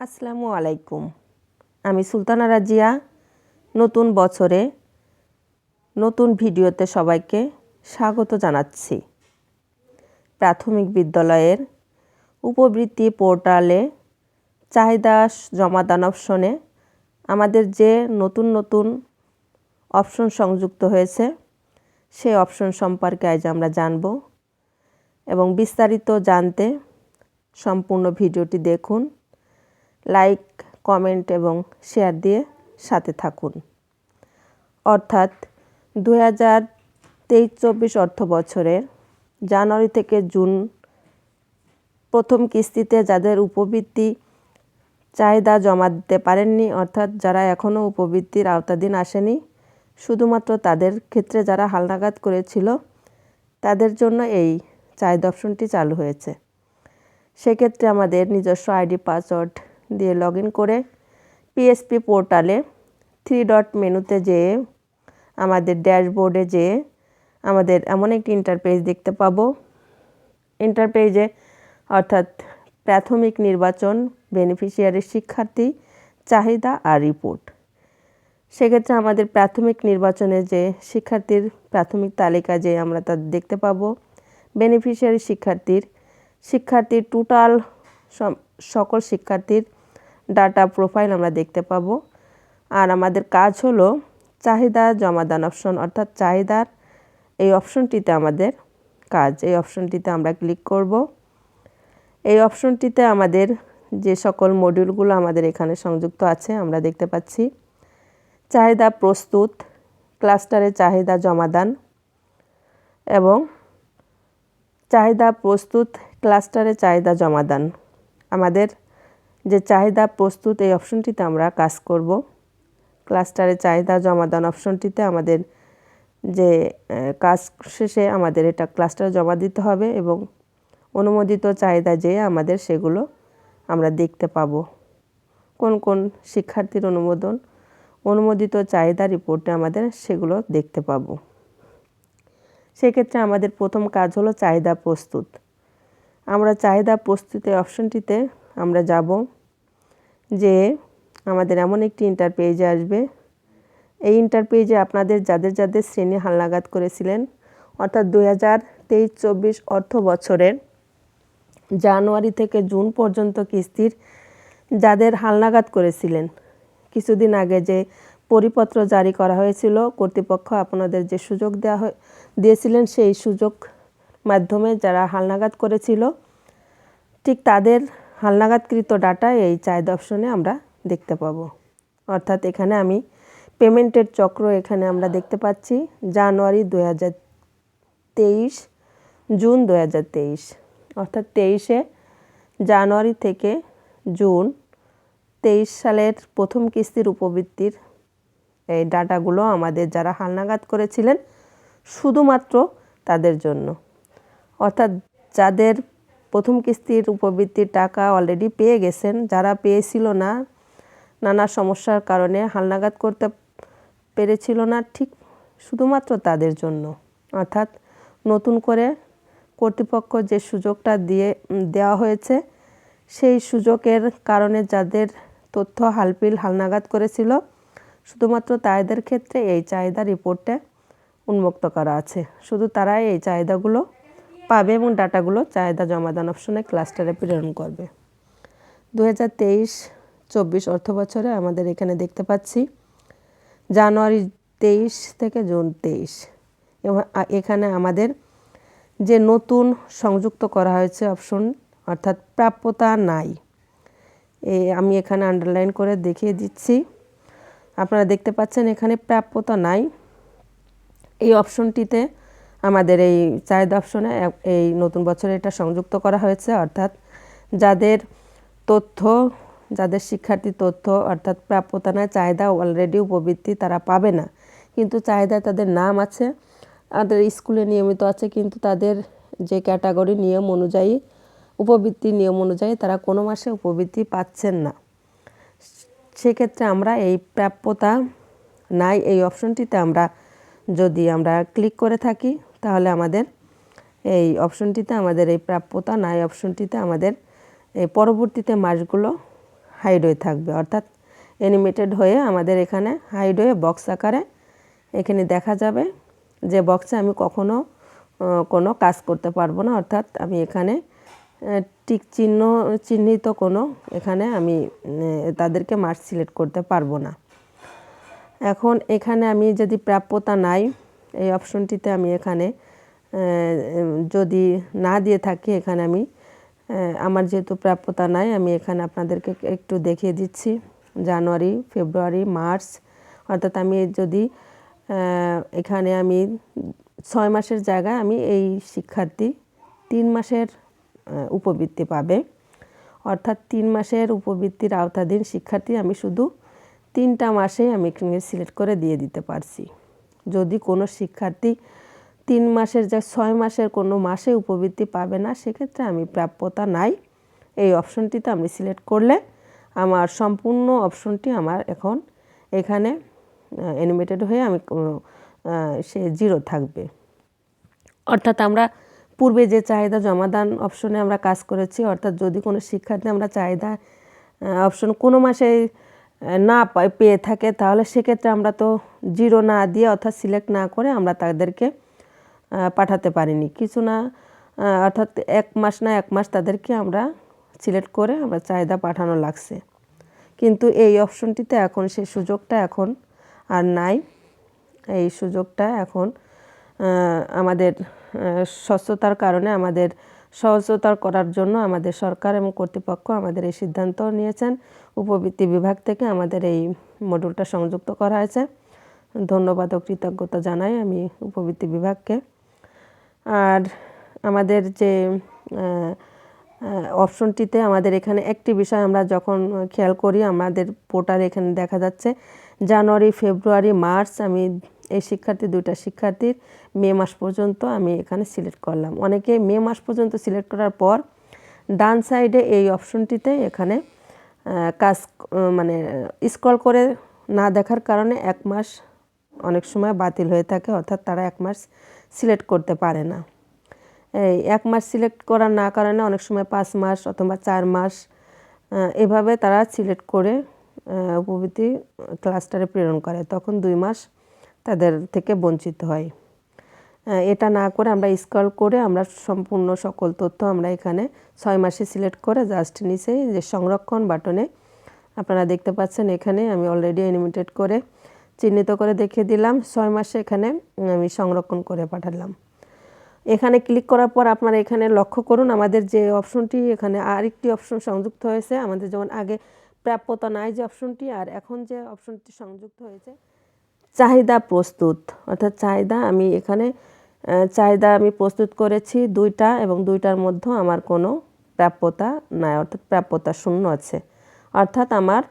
আসসালামু আলাইকুম। আমি সুলতানা রাজিয়া। নতুন বছরে নতুন ভিডিওতে সবাইকে স্বাগত জানাচ্ছি। প্রাথমিক বিদ্যালয়ের উপবৃত্তি পোর্টালে চাহিদা জমাদান অপশনে আমাদের যে নতুন নতুন অপশন সংযুক্ত হয়েছে, সেই অপশন সম্পর্কে আজ আমরা জানব এবং বিস্তারিত জানতে সম্পূর্ণ ভিডিওটি দেখুন। লাইক, কমেন্ট এবং শেয়ার দিয়ে সাথে থাকুন। অর্থাৎ দু হাজার তেইশ চব্বিশ অর্থ বছরের জানুয়ারি থেকে জুন প্রথম কিস্তিতে যাদের উপবৃত্তি চাহিদা জমা দিতে পারেননি, অর্থাৎ যারা এখনও উপবৃত্তির আওতাধীন আসেনি, শুধুমাত্র তাদের ক্ষেত্রে যারা হালনাগাদ করেছিল, তাদের জন্য এই চাহিদা অপশনটি চালু হয়েছে। সেক্ষেত্রে আমাদের নিজস্ব আইডি, পাসওয়ার্ড দিয়ে লগ করে পিএসপি পোর্টালে থ্রি ডট মেনুতে যেয়ে আমাদের ড্যাশবোর্ডে যেয়ে আমাদের এমন একটি ইন্টারপেজ দেখতে পাবো। ইন্টারপেজে অর্থাৎ প্রাথমিক নির্বাচন বেনিফিশিয়ারি শিক্ষার্থী, চাহিদা আর রিপোর্ট সেক্ষেত্রে আমাদের প্রাথমিক নির্বাচনে যে শিক্ষার্থীর প্রাথমিক তালিকা যে আমরা তা দেখতে পাবো বেনিফিশিয়ারি শিক্ষার্থীর। শিক্ষার্থীর টোটাল সকল শিক্ষার্থীর ডাটা প্রোফাইল আমরা দেখতে পাবো। আর আমাদের কাজ হলো চাহিদা জমাদান অপশন অর্থাৎ চাহিদার এই অপশনটিতে আমাদের কাজ। এই অপশনটিতে আমরা ক্লিক করব। এই অপশনটিতে আমাদের যে সকল মডিউলগুলো আমাদের এখানে সংযুক্ত আছে, আমরা দেখতে পাচ্ছি। চাহিদা প্রস্তুত ক্লাস্টারে চাহিদা জমাদান এবং চাহিদা প্রস্তুত ক্লাস্টারে চাহিদা জমাদান আমাদের যে চাহিদা প্রস্তুত, এই অপশনটিতে আমরা কাজ করব। ক্লাস্টারে চাহিদা জমাদান অপশনটিতে আমাদের যে কাজ শেষে আমাদের এটা ক্লাস্টারে জমা দিতে হবে এবং অনুমোদিত চাহিদা যে আমাদের সেগুলো আমরা দেখতে পাব। কোন কোন শিক্ষার্থীর অনুমোদন, অনুমোদিত চাহিদা রিপোর্টে আমাদের সেগুলো দেখতে পাব। সেক্ষেত্রে আমাদের প্রথম কাজ হলো চাহিদা প্রস্তুত। আমরা চাহিদা প্রস্তুতের অপশনটিতে আমরা যাব যে আমাদের এমন একটি ইন্টার পেজে আসবে। এই ইন্টার পেজে আপনাদের যাদের যাদের শ্রেণি হালনাগাদ করেছিলেন, অর্থাৎ দুই হাজার তেইশ চব্বিশ অর্থ বছরের জানুয়ারি থেকে জুন পর্যন্ত কিস্তির যাদের হালনাগাদ করেছিলেন, কিছুদিন আগে যে পরিপত্র জারি করা হয়েছিল, কর্তৃপক্ষ আপনাদের যে সুযোগ দেওয়া দিয়েছিলেন সেই সুযোগ মাধ্যমে যারা হালনাগাদ করেছিল, ঠিক তাদের হালনাগাদকৃত ডাটা এই চাহিদা অপশনে আমরা দেখতে পাবো। অর্থাৎ এখানে আমি পেমেন্টের চক্র এখানে আমরা দেখতে পাচ্ছি, জানুয়ারি দু তেইশ, জুন দু তেইশ। অর্থাৎ তেইশে জানুয়ারি থেকে জুন তেইশ সালের প্রথম কিস্তির উপবৃত্তির এই ডাটাগুলো আমাদের যারা হালনাগাদ করেছিলেন, শুধুমাত্র তাদের জন্য। অর্থাৎ যাদের প্রথম কিস্তির উপবৃত্তির টাকা অলরেডি পেয়ে গেছেন। যারা পেয়েছিল না, নানা সমস্যার কারণে হালনাগাদ করতে পেরেছিল না, ঠিক শুধুমাত্র তাদের জন্য। অর্থাৎ নতুন করে কর্তৃপক্ষ যে সুযোগটা দিয়ে দেওয়া হয়েছে, সেই সুযোগের কারণে যাদের তথ্য হালপিল হালনাগাদ করেছিল, শুধুমাত্র তাদের ক্ষেত্রে এই চাহিদা রিপোর্টে উন্মুক্ত করা আছে। শুধু তারাই এই চাহিদাগুলো পাবে এবং ডাটাগুলো চাহিদা জমাদান অপশনে ক্লাস্টারে প্রেরণ করবে। দু হাজার তেইশ, চব্বিশ অর্থ বছরে আমাদের এখানে দেখতে পাচ্ছি, জানুয়ারি তেইশ থেকে জুন তেইশ। এবং এখানে আমাদের যে নতুন সংযুক্ত করা হয়েছে অপশন অর্থাৎ প্রাপ্যতা নাই। এ, আমি এখানে আন্ডারলাইন করে দেখিয়ে দিচ্ছি। আপনারা দেখতে পাচ্ছেন এখানে প্রাপ্যতা নাই। এই অপশনটিতে আমাদের এই চাহিদা অপশনে এই নতুন বছরে এটা সংযুক্ত করা হয়েছে, অর্থাৎ যাদের তথ্য, যাদের শিক্ষার্থী তথ্য, অর্থাৎ প্রাপ্যতা না চাহিদা অলরেডি উপবৃত্তি তারা পাবে না। কিন্তু চাহিদা তাদের নাম আছে, তাদের স্কুলে নিয়মিত আছে, কিন্তু তাদের যে ক্যাটাগরি নিয়ম অনুযায়ী, উপবৃত্তি নিয়ম অনুযায়ী তারা কোনো মাসে উপবৃত্তি পাচ্ছেন না। সেক্ষেত্রে আমরা এই প্রাপ্যতা নাই, এই অপশনটিতে আমরা যদি আমরা ক্লিক করে থাকি তাহলে আমাদের এই অপশনটিতে আমাদের এই প্রাপ্যতা নাই অপশনটিতে আমাদের এই পরবর্তীতে মাসগুলো হাইডওয়ে থাকবে। অর্থাৎ অ্যানিমেটেড হয়ে আমাদের এখানে হাইডওয়ে বক্স আকারে এখানে দেখা যাবে যে বক্সে আমি কখনো কোনো কাজ করতে পারব না। অর্থাৎ আমি এখানে টিক চিহ্ন, চিহ্নিত কোনো এখানে আমি তাদেরকে মার্ক সিলেক্ট করতে পারব না। এখন এখানে আমি যদি প্রাপ্যতা নাই এই অপশনটিতে আমি এখানে যদি না দিয়ে থাকি এখানে আমি আমার যেহেতু প্রাপ্যতা নাই, আমি এখানে আপনাদেরকে একটু দেখিয়ে দিচ্ছি। জানুয়ারি, ফেব্রুয়ারি, মার্চ, অর্থাৎ আমি যদি এখানে আমি ছয় মাসের জায়গায় আমি এই শিক্ষার্থী তিন মাসের উপবৃত্তি পাবে। অর্থাৎ তিন মাসের উপবৃত্তির আওতাধীন শিক্ষার্থী আমি শুধু তিনটা মাসে আমি সিলেক্ট করে দিয়ে দিতে পারছি। যদি কোনো শিক্ষার্থী তিন মাসের যা ছয় মাসের কোনো মাসে উপবৃত্তি পাবে না, সেক্ষেত্রে আমি প্রাপ্যতা নাই। এই অপশনটিতে আমি সিলেক্ট করলে আমার সম্পূর্ণ অপশনটি আমার এখন এখানে অ্যানিমেটেড হয়ে আমি সে জিরো থাকবে। অর্থাৎ আমরা পূর্বে যে চাহিদা জমাদান অপশনে আমরা কাজ করেছি, অর্থাৎ যদি কোনো শিক্ষার্থী আমরা চাহিদা অপশন কোনো মাসে না পেয়ে থাকে, তাহলে সেক্ষেত্রে আমরা তো জিরো না দিয়ে অর্থাৎ সিলেক্ট না করে আমরা তাদেরকে পাঠাতে পারিনি। কিছু না অর্থাৎ এক মাস না এক মাস তাদেরকে আমরা সিলেক্ট করে আমরা চাহিদা পাঠানো লাগছে। কিন্তু এই অপশনটিতে এখন সেই সুযোগটা এখন আর নাই। এই সুযোগটা এখন আমাদের স্বচ্ছতার কারণে আমাদের সহজতার করার জন্য আমাদের সরকার এবং কর্তৃপক্ষ আমাদের এই সিদ্ধান্ত নিয়েছেন। উপবৃত্তি বিভাগ থেকে আমাদের এই মডুলটা সংযুক্ত করা হয়েছে। ধন্যবাদ ও কৃতজ্ঞতা জানাই আমি উপবৃত্তি বিভাগকে। আর আমাদের যে অপশনটিতে আমাদের এখানে একটি বিষয় আমরা যখন খেয়াল করি, আমাদের পোর্টাল এখানে দেখা যাচ্ছে, জানুয়ারি, ফেব্রুয়ারি, মার্চ আমি এই শিক্ষার্থী, দুইটা শিক্ষার্থীর মে মাস পর্যন্ত আমি এখানে সিলেক্ট করলাম। অনেকে মে মাস পর্যন্ত সিলেক্ট করার পর, ডান সাইডে এই অপশনটিতে এখানে কাজ মানে স্ক্রল করে না দেখার কারণে এক মাস অনেক সময় বাতিল হয়ে থাকে, অর্থাৎ তারা এক মাস সিলেক্ট করতে পারে না। এই এক মাস সিলেক্ট করার না কারণে অনেক সময় পাঁচ মাস অথবা চার মাস এভাবে তারা সিলেক্ট করে উপবৃত্তি ক্লাস্টারে প্রেরণ করে। তখন দুই মাস তাদের থেকে বঞ্চিত হয়। এটা না করে আমরা স্কল করে আমরা সম্পূর্ণ সকল তথ্য আমরা এখানে ছয় মাসে সিলেক্ট করে জাস্ট নিচে যে সংরক্ষণ বাটনে আপনারা দেখতে পাচ্ছেন এখানে আমি অলরেডি অ্যানিমেটেড করে চিহ্নিত করে দেখিয়ে দিলাম। ছয় মাসে এখানে আমি সংরক্ষণ করে পাঠালাম। এখানে ক্লিক করার পর আপনারা এখানে লক্ষ্য করুন আমাদের যে অপশনটি এখানে আরেকটি অপশন সংযুক্ত হয়েছে। আমাদের যেমন আগে প্রাপ্যতা নাই যে অপশনটি আর এখন যে অপশনটি সংযুক্ত হয়েছে, চাহিদা প্রস্তুত। অর্থাৎ চাহিদা আমি এখানে চাহিদা আমি প্রস্তুত করেছি দুইটা এবং দুইটার মধ্যে আমার কোনো প্রাপ্যতা নাই, অর্থাৎ প্রাপ্যতা শূন্য আছে। অর্থাৎ আমার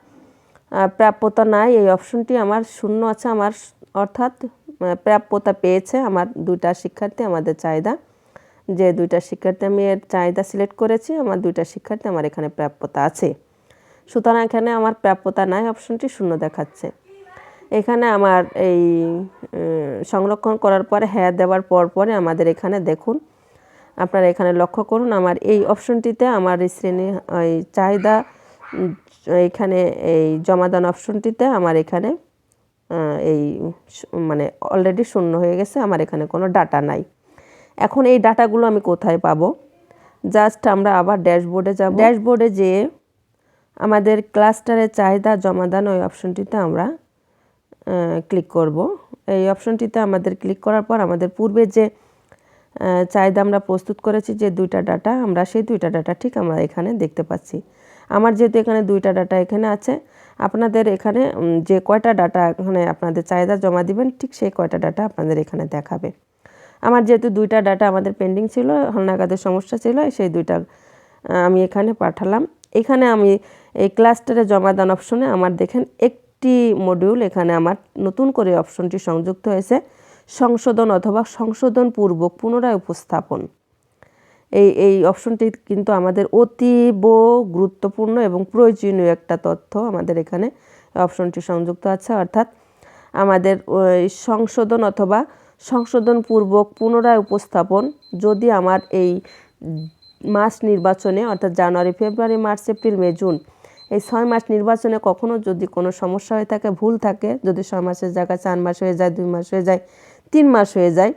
প্রাপ্যতা নাই, এই অপশনটি আমার শূন্য আছে, আমার অর্থাৎ প্রাপ্যতা পেয়েছে আমার দুইটা শিক্ষার্থী, আমাদের চাহিদা। যে দুইটা শিক্ষার্থী আমি এর চাহিদা সিলেক্ট করেছি, আমার দুইটা শিক্ষার্থী আমার এখানে প্রাপ্যতা আছে। সুতরাং এখানে আমার প্রাপ্যতা নাই, অপশনটি শূন্য দেখাচ্ছে। এখানে আমার এই সংরক্ষণ করার পরে হ্যাঁ দেওয়ার পর পরে আমাদের এখানে দেখুন। আপনারা এখানে লক্ষ্য করুন আমার এই অপশনটিতে আমার শ্রেণি ওই চাহিদা উম, এইখানে এই জমাদান অপশনটিতে আমার এখানে এই মানে অলরেডি শূন্য হয়ে গেছে আমার এখানে কোনো ডাটা নাই। এখন এই ডাটাগুলো আমি কোথায় পাবো? জাস্ট আমরা আবার ড্যাশবোর্ডে যাব। ড্যাশবোর্ডে যেয়ে আমাদের ক্লাস্টারের চাহিদা জমাদান ওই অপশনটিতে আমরা ক্লিক করব। এই অপশনটিতে আমাদের ক্লিক করার পর আমাদের পূর্বে যে চাহিদা আমরা প্রস্তুত করেছি যে দুইটা ডাটা আমরা সেই দুইটা ডাটা ঠিক আমরা এখানে দেখতে পাচ্ছি। আমার যেহেতু এখানে দুইটা ডাটা এখানে আছে, আপনাদের এখানে যে কয়টা ডাটা এখানে আপনাদের চাহিদা জমা দিবেন, ঠিক সেই কয়টা ডাটা আপনাদের এখানে দেখাবে। আমার যেহেতু দুইটা ডাটা আমাদের পেন্ডিং ছিল হালনাগাদের সমস্যা ছিল, সেই দুইটা আমি এখানে পাঠালাম। এখানে আমি এই ক্লাস্টারে জমাদান অপশনে আমার দেখেন একটি মডিউল এখানে আমার নতুন করে অপশনটি সংযুক্ত হয়েছে, সংশোধন অথবা সংশোধন পূর্বক পুনরায় উপস্থাপন। এই এই অপশনটি কিন্তু আমাদের অতীব গুরুত্বপূর্ণ এবং প্রয়োজনীয় একটা তথ্য আমাদের এখানে অপশনটি সংযুক্ত আছে। অর্থাৎ আমাদের সংশোধন অথবা সংশোধন পূর্বক পুনরায় উপস্থাপন যদি আমার এই মাস নির্বাচনে, অর্থাৎ January, February, March, April, May, June এই ছয় মাস নির্বাচনে কখনো যদি কোনো সমস্যা হয়ে থাকে, ভুল থাকে, যদি ছয় মাসের জায়গায় চার মাস হয়ে যায়, দুই মাস হয়ে যায়, তিন মাস হয়ে যায়,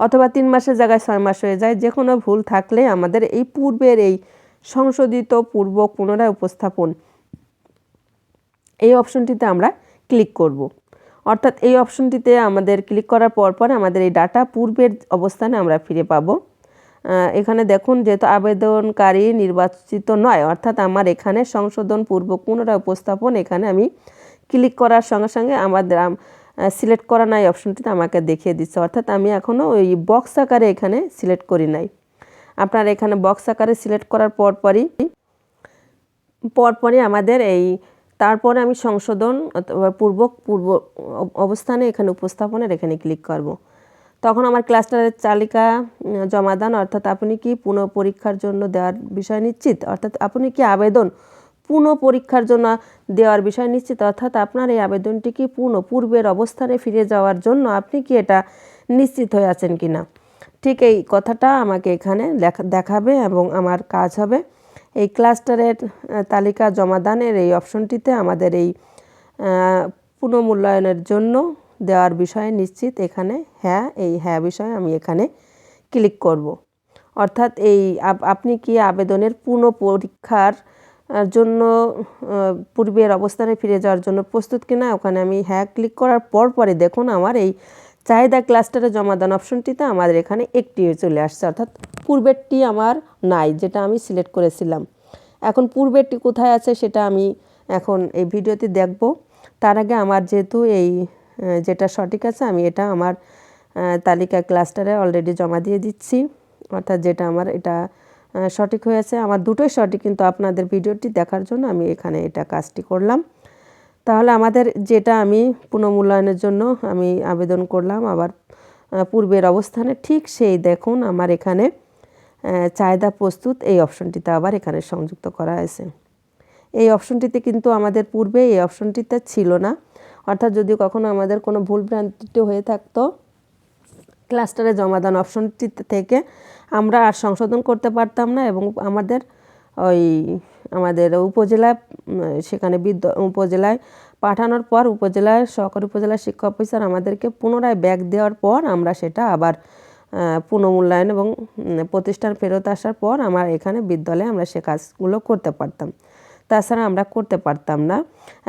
অথবা তিন মাসের জায়গায় ছয় মাস হয়ে যায় যে কোনো ভুল থাকলে আমাদের এই পূর্বের এই সংশোধিত পূর্ব পুনরায় উপস্থাপন, এই অপশনটিতে আমরা ক্লিক করব। অর্থাৎ এই অপশনটিতে আমাদের ক্লিক করার পর পর আমাদের এই ডাটা পূর্বের অবস্থানে আমরা ফিরে পাবো। এখানে দেখুন, যেহেতু আবেদনকারী নির্বাচিত নয়, অর্থাৎ আমার এখানে সংশোধন পূর্ব পুনরায় উপস্থাপন এখানে আমি ক্লিক করার সঙ্গে সঙ্গে আমাদের সিলেক্ট করা নাই অপশনটিতে আমাকে দেখিয়ে দিচ্ছে অর্থাৎ আমি এখনও ওই বক্স আকারে এখানে সিলেক্ট করি নাই আপনার এখানে বক্স আকারে সিলেক্ট করার পরপরই পরপরই আমাদের এই, তারপরে আমি সংশোধন অথবা পূর্ব পূর্ব অবস্থানে এখানে উপস্থাপনের এখানে ক্লিক করব। তখন আমার ক্লাস্টারের তালিকা জমাদান, অর্থাৎ আপনি কি পুনঃ পরীক্ষার জন্য দেওয়ার বিষয় নিশ্চিত? অর্থাৎ আপনি কি আবেদন পুনঃ পরীক্ষার জন্য দেওয়ার বিষয় নিশ্চিত? অর্থাৎ আপনার এই আবেদনটি কি পুনঃ পূর্বের অবস্থানে ফিরে যাওয়ার জন্য আপনি কি এটা নিশ্চিত হয়ে আছেন কি না? ঠিক এই কথাটা আমাকে এখানে দেখাবে এবং আমার কাজ হবে। এই ক্লাস্টারের তালিকা জমাদানের এই অপশনটিতে আমাদের এই পুনঃমূল্যায়নের জন্য দেওয়ার বিষয়ে নিশ্চিত এখানে হ্যাঁ এই হ্যাঁ বিষয়ে আমি এখানে ক্লিক করব। অর্থাৎ এই আপনি কি আবেদনের পুনঃ পরীক্ষার জন্য পূর্বের অবস্থানে ফিরে যাওয়ার জন্য প্রস্তুত কিনা, ওখানে আমি হ্যাঁ ক্লিক করার পর পরে দেখুন আমার এই চাহিদা ক্লাস্টারে জমা জমাদান অপশনটিতে আমাদের এখানে একটি চলে আসছে। অর্থাৎ পূর্বেরটি আমার নাই, যেটা আমি সিলেক্ট করেছিলাম। এখন পূর্বেরটি কোথায় আছে সেটা আমি এখন এই ভিডিওতে দেখব। তার আগে আমার যেহেতু এই যেটা সঠিক আছে, আমি এটা আমার তালিকা ক্লাস্টারে অলরেডি জমা দিয়ে দিচ্ছি। অর্থাৎ যেটা আমার, এটা সঠিক হয়েছে। আমার দুটোই সঠিক, কিন্তু আপনাদের ভিডিওটি দেখার জন্য আমি এখানে এটা কাজটি করলাম। তাহলে আমাদের যেটা আমি পুনঃমূল্যায়নের জন্য আমি আবেদন করলাম, আবার পূর্বের অবস্থানে ঠিক সেই দেখুন আমার এখানে চাহিদা প্রস্তুত, এই অপশনটিতে আবার এখানে সংযুক্ত করা হয়েছে। এই অপশনটিতে কিন্তু আমাদের পূর্বে এই অপশনটিতে ছিল না। অর্থাৎ যদি কখনো আমাদের কোনো ভুল ভ্রান্তি হয়ে থাকতো, ক্লাস্টারে জমাদান অপশনটি থেকে আমরা আর সংশোধন করতে পারতাম না এবং আমাদের ওই আমাদের উপজেলায় সেখানে বিদ্য, উপজেলায় পাঠানোর পর উপজেলায়, সহকারী উপজেলা শিক্ষা অফিসার আমাদেরকে পুনরায় ব্যাগ দেওয়ার পর আমরা সেটা আবার পুনঃমূল্যায়ন এবং প্রতিষ্ঠান ফেরত আসার পর আমার এখানে বিদ্যালয়ে আমরা সে কাজগুলো করতে পারতাম। তাছাড়া আমরা করতে পারতাম না।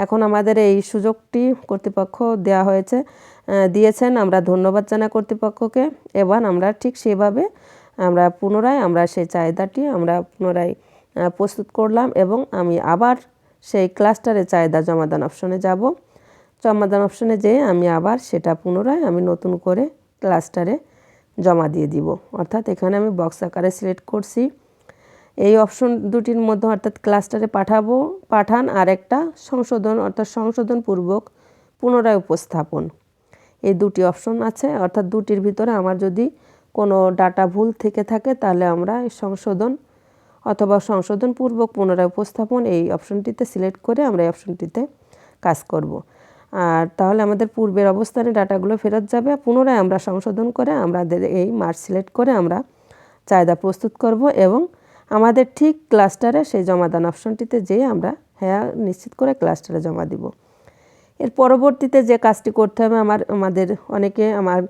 এখন আমাদের এই সুযোগটি কর্তৃপক্ষ দেওয়া হয়েছে দিয়েছেন। আমরা ধন্যবাদ জানা কর্তৃপক্ষকে। এবার আমরা ঠিক সেভাবে আমরা পুনরায় আমরা সেই চাহিদাটি আমরা পুনরায় প্রস্তুত করলাম এবং আমি আবার সেই ক্লাস্টারে চাহিদা জমাদান অপশনে যাব। জমাদান অপশনে যেয়ে আমি আবার সেটা পুনরায় আমি নতুন করে ক্লাস্টারে জমা দিয়ে দিব। অর্থাৎ এখানে আমি বক্স আকারে সিলেক্ট করছি। এই অপশন দুটির মধ্যে অর্থাৎ ক্লাস্টারে পাঠাবো, পাঠান আর একটা সংশোধন অর্থাৎ সংশোধনপূর্বক পুনরায় উপস্থাপন এই দুটি অপশন আছে, অর্থাৎ দুটির ভিতরে আমার যদি কোনো ডাটা ভুল থেকে থাকে তাহলে আমরা সংশোধন অথবা সংশোধনপূর্বক পুনরায় উপস্থাপন এই অপশনটিতে সিলেক্ট করে আমরা এই অপশনটিতে কাজ করব। আর তাহলে আমাদের পূর্বের অবস্থানে ডাটাগুলো ফেরত যাবে, পুনরায় আমরা সংশোধন করে আমাদের এই মার্চ সিলেক্ট করে আমরা চাহিদা প্রস্তুত করব এবং আমাদের ঠিক ক্লাস্টারে সেই জমাদান অপশনটিতে যেয়ে আমরা হ্যাঁ নিশ্চিত করে ক্লাস্টারে জমা দিব। এর পরবর্তীতে যে কাজটি করতে হবে, আমার, আমাদের অনেকে আমার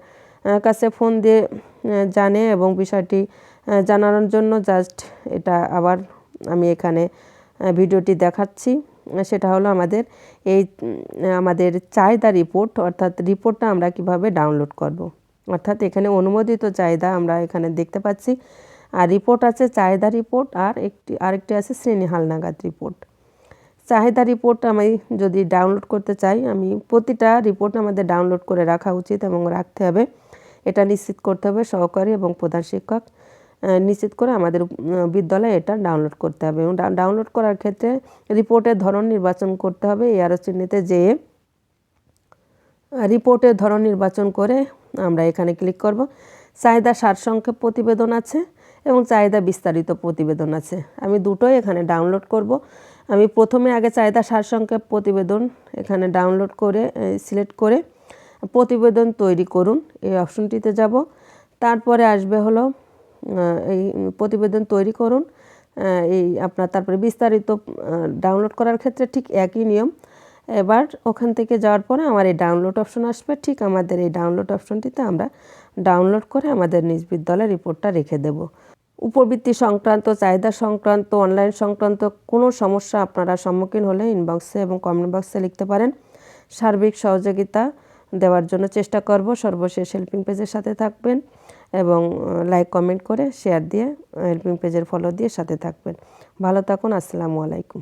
কাছে ফোন দিয়ে জানে এবং বিষয়টি জানানোর জন্য জাস্ট এটা আবার আমি এখানে ভিডিওটি দেখাচ্ছি। সেটা হলো আমাদের এই আমাদের চাহিদা রিপোর্ট অর্থাৎ রিপোর্টটা আমরা কীভাবে ডাউনলোড করব। অর্থাৎ এখানে অনুমোদিত চাহিদা আমরা এখানে দেখতে পাচ্ছি। আর রিপোর্ট আছে চাহিদা রিপোর্ট আর একটি, আরেকটি আছে শ্রেণি হালনাগাদ রিপোর্ট চাহিদা রিপোর্ট আমি যদি ডাউনলোড করতে চাই, আমি প্রতিটা রিপোর্ট আমাদের ডাউনলোড করে রাখা উচিত এবং রাখতে হবে। এটা নিশ্চিত করতে হবে সহকারী এবং প্রধান শিক্ষক নিশ্চিত করে আমাদের বিদ্যালয়ে এটা ডাউনলোড করতে হবে। এবং ডাউনলোড করার ক্ষেত্রে রিপোর্টের ধরন নির্বাচন করতে হবে। এআরও চিহ্নিতে যেয়ে রিপোর্টের ধরন নির্বাচন করে আমরা এখানে ক্লিক করব। চাহিদা সারসংক্ষেপ প্রতিবেদন আছে। এবং চাহিদা বিস্তারিত প্রতিবেদন আছে। আমি দুটোই এখানে ডাউনলোড করব। আমি প্রথমে আগে চাহিদা সারসংক্ষেপ প্রতিবেদন এখানে ডাউনলোড করে সিলেক্ট করে প্রতিবেদন তৈরি করুন। এই অপশনটিতে যাব। তারপরে আসবে হলো এই প্রতিবেদন তৈরি করুন। এই আপনার তারপরে বিস্তারিত ডাউনলোড করার ক্ষেত্রে ঠিক একই নিয়ম। এবার ওখান থেকে যাওয়ার পরে আমার এই ডাউনলোড অপশন আসবে। ঠিক আমাদের এই ডাউনলোড অপশনটিতে আমরা ডাউনলোড করে আমাদের নিজ বিদ্যালয়ের রিপোর্টটা রেখে দেব। উপবৃত্তি সংক্রান্ত, চাহিদা সংক্রান্ত অনলাইন সংক্রান্ত কোনো সমস্যা আপনারা সম্মুখীন হলে ইনবক্সে এবং কমেন্ট বক্সে লিখতে পারেন। সার্বিক সহযোগিতা দেওয়ার জন্য চেষ্টা করব। সর্বশেষ হেল্পিং পেজের সাথে থাকবেন এবং লাইক কমেন্ট করে শেয়ার দিয়ে হেল্পিং পেজের ফলো দিয়ে সাথে থাকবেন। ভালো থাকুন, আসসালামু আলাইকুম।